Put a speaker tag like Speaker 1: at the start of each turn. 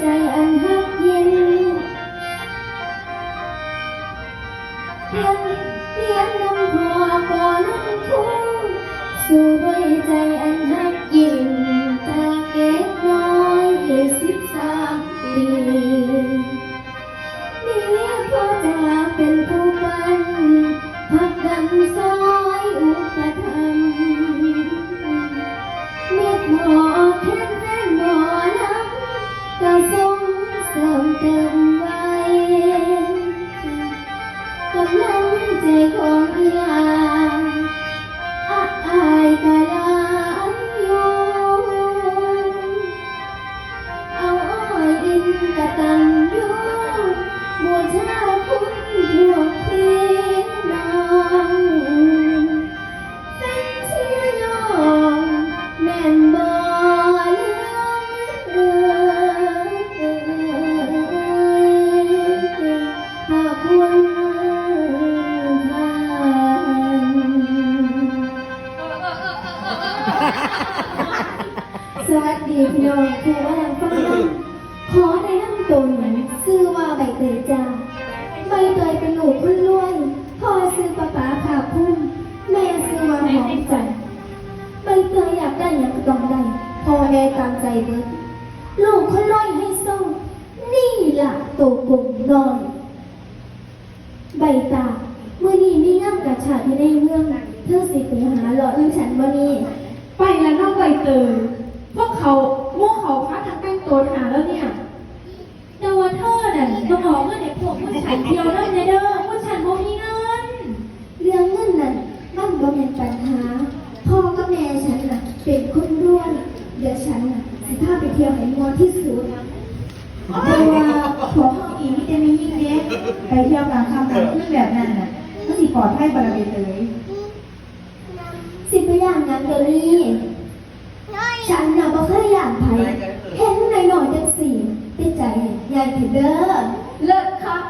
Speaker 1: ใจอันเยือกเย็นเพียงเพียงน้ำพอก่อน้ำทุ่สู่ด้วยใจอันหักยิ่งตาเก็บน้อยสิบสามปีมีเลี้ยพ่อจะเป็นผู้ปันพักดันซอยอุปธรรมเมียหมอเพียน ของอีหลา สวัสดีพี่น้องผู้ว่าฟังนำขอแนะนำตัวหนูชื่อว่าใบเตยจ้าใบเตยเป็นหนูคนรวยพ่อซื้อปลาป๋าขาพุ่มแม่ซื้อมาหอมจันใบเตยอยากได้อย่างก็ต้องได้พ่อแม่ตามใจเบิดลูกคนรวยให้ส่งนี่ล่ะตัวกลมนอยใบตาเมื่อนี้มีงามกระฉาดอยู่ในเมืองเธอสิไปหาหล่อเอิ้งฉันบ่นี้
Speaker 2: เตยพวกเขาพวกเขาพาทางแต่งตัวหาแล้วเนี่ยแต่ว่าเธอน่ะต้องบอกเงินเด็กพวกผู้ชายเดียวนั่นเด้อผู้ชายบ่มีเงิน
Speaker 1: เรื่องเงินนั้นมันบ่เป็นปัญหา พ่อกับแม่ฉันน่ะเป็นคนรวยเดี๋ยวฉันน่ะสิพาไปเที่ยวให้มวนที่สุด
Speaker 2: แต่ว่าของเขาอีนี่จะไม่ยิ่งเด็กไปเที่ยวกลางค่ำกลางคืนแบบนั้นน่ะก็สิปลอดภัยบาราเบเตย
Speaker 1: สิไปย่างงานเดยวนี้ ฉันน่ะบ่เคยย่างไผเห็นหน่อยๆจังสี่ติดใจใหญ่ถึงเด้อ
Speaker 2: เลิศครับ